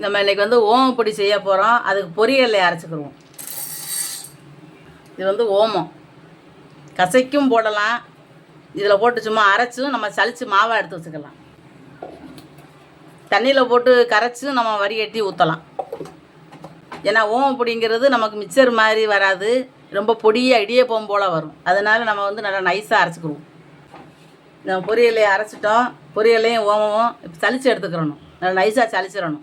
நம்ம இன்னைக்கு வந்து ஓமப்பொடி செய்ய போகிறோம் அதுக்கு பொரியலை அரைச்சிக்கிருவோம். இது வந்து ஓமம். கசைக்கும் போடலாம். இதில் போட்டு சும்மா அரைச்சும் நம்ம சளிச்சு மாவை எடுத்து வச்சுக்கலாம். தண்ணியில் போட்டு கரைச்சும் நம்ம வடிகட்டி ஊற்றலாம் ஏன்னா ஓமப்பொடிங்கிறது நமக்கு மிக்சர் மாதிரி வராது. ரொம்ப பொடியாக இடியப்பம் போல் வரும். அதனால் நம்ம வந்து நல்லா நைஸாக அரைச்சிக்கிடுவோம் நம்ம பொரியலையும் அரைச்சிட்டோம். பொரியலையும் ஓமமும் இப்போ சலிச்சு எடுத்துக்கிறணும். நல்லா நைஸாக சளிச்சிடணும்.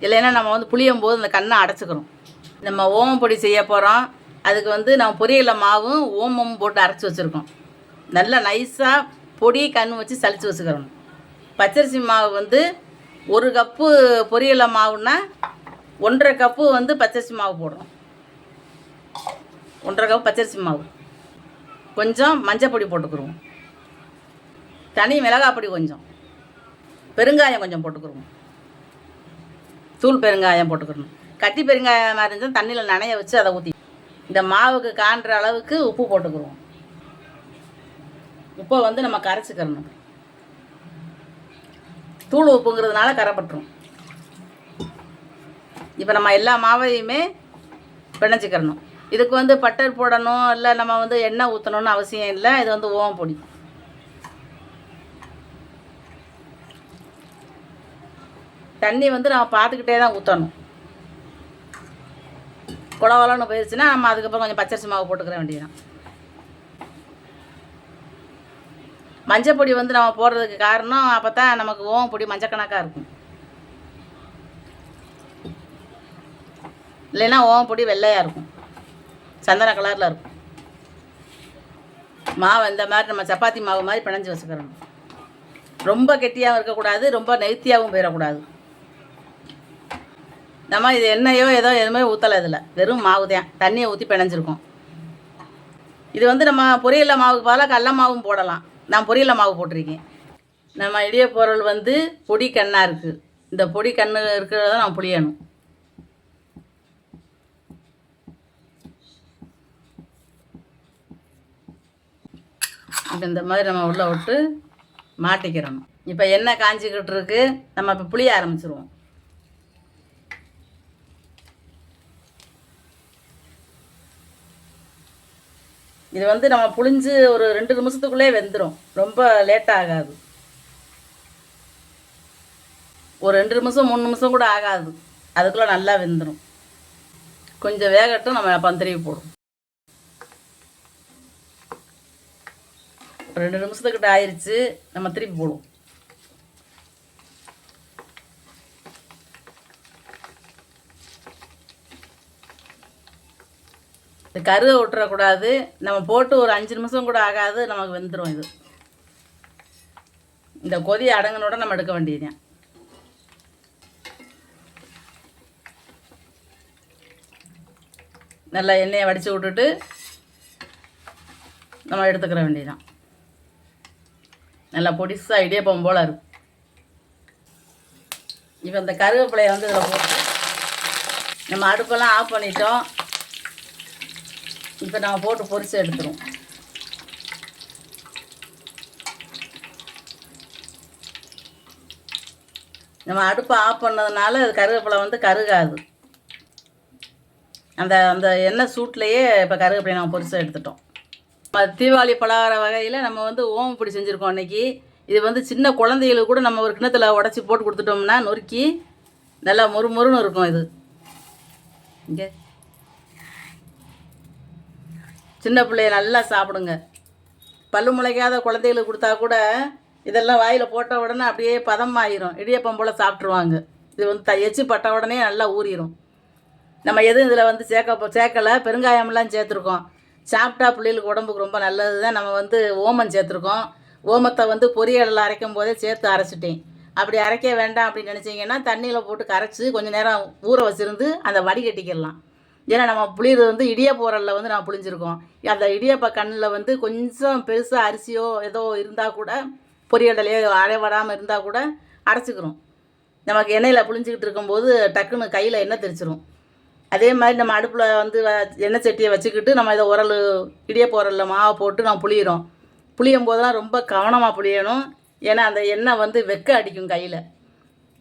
இல்லைன்னா நம்ம வந்து புளியும் போது அந்த கண்ணை அடைச்சிக்கிறோம் நம்ம ஓமம் பொடி செய்ய போகிறோம் அதுக்கு வந்து நம்ம பொரியல மாவும் ஓமமும் போட்டு அரைச்சி வச்சுருக்கோம். நல்லா நைஸாக பொடி கண் வச்சு சளிச்சு வச்சுக்கிறோம் பச்சரிசி மாவு வந்து ஒரு கப்பு பொரியல மாவுன்னா ஒன்றரை கப்பு வந்து பச்சரிசி மாவு போடுறோம் ஒன்றரை கப்பு பச்சரிசி மாவு. கொஞ்சம் மஞ்சள் பொடி போட்டுக்கிருவோம். தனி மிளகாய் பொடி கொஞ்சம். பெருங்காயம் கொஞ்சம் போட்டுக்கிருவோம். தூள் பெருங்காயம் போட்டுக்கணும். கட்டி பெருங்காயம் மாதிரி இருந்தால் தண்ணியில் நனைய வச்சு அதை ஊற்றி இந்த மாவுக்கு காண்ற அளவுக்கு உப்பு போட்டுக்கிருவோம் உப்பை வந்து நம்ம கரைச்சிக்கிறணும் தூள் உப்புங்கிறதுனால கரைப்பட்டுரும். இப்போ நம்ம எல்லா மாவையுமே பிணைச்சிக்கிறணும் இதுக்கு வந்து பட்டர் போடணும் இல்லை நம்ம வந்து எண்ணெய் ஊற்றணும்னு அவசியம் இல்லை. இது வந்து ஓவம் பொடி தண்ணி வந்து நம்ம பார்த்துக்கிட்டே தான் ஊற்றணும் குளவலன்னு போயிடுச்சுன்னா நம்ம அதுக்கப்புறம் கொஞ்சம் பச்சரிசி மாவு போட்டுக்கிற வேண்டியதான் மஞ்சள் பொடி வந்து நம்ம போடுறதுக்கு காரணம் அப்போ தான் நமக்கு ஓமம் பொடி மஞ்சள் கணக்காக இருக்கும். இல்லைன்னா ஓம் பொடி வெள்ளையாக இருக்கும். சந்தன கலரில் இருக்கும். மாவு இந்த மாதிரி நம்ம சப்பாத்தி மாவு மாதிரி பிணைஞ்சு வச்சுக்கிறோம் ரொம்ப கெட்டியாகவும் இருக்கக்கூடாது ரொம்ப நெய்த்தியாகவும் போயிடக்கூடாது நம்ம இது எண்ணெயோ ஏதோ எதுவுமே ஊற்றலை இதில். வெறும் மாவு தான். தண்ணியை ஊற்றி பிணைஞ்சிருக்கோம். இது வந்து நம்ம பொரியல மாவுக்கு பதிலாக கடல மாவும் போடலாம். நான் பொரியல மாவு போட்டிருக்கேன். நம்ம இடிய பொருள் வந்து பொடி கண்ணாக இருக்குது இந்த பொடி கண்ணு இருக்கிறத நம்ம புளியணும். இப்போ இந்த மாதிரி நம்ம உள்ளே விட்டு மாட்டிக்கிறணும். இப்போ எண்ணெய் காஞ்சிக்கிட்டு இருக்கு. நம்ம இப்போ புளிய ஆரம்பிச்சிருவோம். இது வந்து நம்ம புளிஞ்சு ஒரு ரெண்டு நிமிஷத்துக்குள்ளே வெந்துடும் ரொம்ப லேட் ஆகாது. ஒரு ரெண்டு நிமிஷம் மூணு நிமிஷம் கூட ஆகாது. அதுக்குள்ளே நல்லா வெந்துடும் கொஞ்சம் வேகட்டும் நம்ம பந்திரிவி போடும் ரெண்டு நிமிஷத்துக்கிட்ட ஆயிடுச்சு நம்ம திருப்பி போடுவோம். இது கருவை விட்டுறக்கூடாது நம்ம போட்டு ஒரு அஞ்சு நிமிஷம் கூட ஆகாது நமக்கு வெந்துடும் இது. இந்த கொதி அடங்கினோட நம்ம எடுக்க வேண்டியதுதான் நல்லா எண்ணெயை வடித்து விட்டுட்டு நம்ம எடுத்துக்கிற வேண்டியதுதான் நல்லா பொடிசாக இடியப்பம் போல் இருக்கும் இப்போ இந்த கருவேப்பிலையை வந்து இதில் போட்டு நம்ம அடுப்பெல்லாம் ஆஃப் பண்ணிட்டோம். இப்போ நான் போட்டு பொரிச்சு எடுத்துருவோம். நம்ம அடுப்பை ஆஃப் பண்ணதுனால அது கருவேப்பிலை வந்து கருகாது. அந்த அந்த எண்ணெய் சூட்லேயே இப்போ கருவேப்பிலை நம்ம பொரிச்சு எடுத்துட்டோம். தீபாவளி பலகார வகையில் நம்ம வந்து ஓமப்பொடி செஞ்சுருக்கோம் அன்றைக்கி இது வந்து சின்ன குழந்தைகளுக்கு கூட நம்ம ஒரு கிண்ணத்தில் உடச்சி போட்டு கொடுத்துட்டோம்னா நொறுக்கி நல்லா மொறு மொறுன்னு இருக்கும் இது. இங்கே சின்ன பிள்ளைய நல்லா சாப்பிடுங்க. பல்லு முளைக்காத குழந்தைகளுக்கு கொடுத்தா கூட இதெல்லாம் வாயில் போட்ட உடனே அப்படியே பதமாயிரும். இடியப்பம் போல் சாப்பிட்ருவாங்க இது வந்து த எச்சு பட்ட உடனே நல்லா ஊறிடும் நம்ம எதுவும் இதில் வந்து சேர்க்க சேர்க்கலை. பெருங்காயம்லாம் சேர்த்துருக்கோம். சாப்பிட்டா பிள்ளைகளுக்கு உடம்புக்கு ரொம்ப நல்லது தான் நம்ம வந்து ஓமம் சேர்த்துருக்கோம். ஓமத்தை வந்து பொரியலில் அரைக்கும் போதே சேர்த்து அரைச்சிட்டேன். அப்படி அரைக்க வேண்டாம் அப்படின்னு நினச்சிங்கன்னா தண்ணியில் போட்டு கரைச்சி கொஞ்சம் நேரம் ஊற வச்சுருந்து அந்த வடிகட்டிக்கிடலாம் ஏன்னா நம்ம புளியது வந்து இடியப்ப வந்து நம்ம புளிஞ்சிருக்கோம். அந்த இடியப்ப கண்ணில் வந்து கொஞ்சம் பெருசாக அரிசியோ ஏதோ இருந்தால் கூட பொரியடலையோ அரைவடாமல் இருந்தால் கூட அரைச்சிக்கிறோம். நமக்கு எண்ணெயில் புளிஞ்சிக்கிட்டு இருக்கும்போது டக்குன்னு கையில் எண்ணெய் தெரிச்சிரும் அதே மாதிரி நம்ம அடுப்பில் வந்து வ- எண்ணெய் சட்டியை வச்சுக்கிட்டு நம்ம இதை உரல் இடியப்ப உரலில் மாவை போட்டு நம்ம புளியிறோம். புளியும் போதெல்லாம் ரொம்ப கவனமாக புளியணும். ஏன்னா அந்த எண்ணெய் வந்து வெக்க அடிக்கும் கையில்.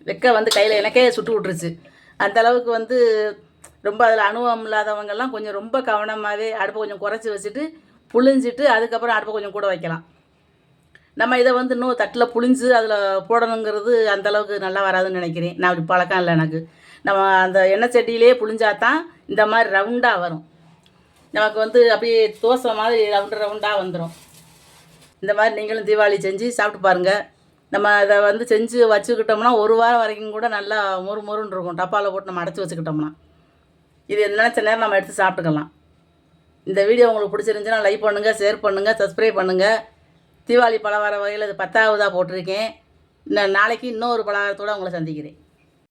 வெக்க வந்து கையில் எனக்கே சுட்டு விட்டுருச்சு. அந்த அளவுக்கு வந்து ரொம்ப அதில் அனுபவம் இல்லாதவங்கெல்லாம் கொஞ்சம் ரொம்ப கவனமாகவே அடுப்பை கொஞ்சம் குறைச்சி வச்சுட்டு புழிஞ்சிட்டு அதுக்கப்புறம் அடுப்பை கொஞ்சம் கூட வைக்கலாம். நம்ம இதை வந்து இன்னும் தட்டில் புழிஞ்சு அதில் போடணுங்கிறது அந்த அளவுக்கு நல்லா வராதுன்னு நினைக்கிறேன். நான் அப்படி பழக்கம் இல்லை எனக்கு. நம்ம அந்த எண்ணெய் செடியிலேயே புழிஞ்சா தான் இந்த மாதிரி ரவுண்டாக வரும். நமக்கு வந்து அப்படியே தோசை மாதிரி ரவுண்டு ரவுண்டாக வந்துடும் இந்த மாதிரி நீங்களும் தீபாவளி செஞ்சு சாப்பிட்டு பாருங்கள் நம்ம அதை வந்து செஞ்சு வச்சுக்கிட்டோம்னா ஒரு வாரம் வரைக்கும் கூட நல்லா மொறு மொறுன்னு இருக்கும். டப்பாவில் போட்டு நம்ம அடைச்சி வச்சுக்கிட்டோம்னா. இது நினச்ச நேரம் நம்ம எடுத்து சாப்பிட்டுக்கலாம். இந்த வீடியோ உங்களுக்கு பிடிச்சிருந்துச்சுன்னா லைக் பண்ணுங்கள் ஷேர் பண்ணுங்கள் சப்ஸ்கிரைப் பண்ணுங்கள் தீபாவளி பலகார வகையில் இது பத்தாவதாக போட்டிருக்கேன். நான் நாளைக்கு இன்னொரு பலகாரத்தோடு உங்களை சந்திக்கிறேன்.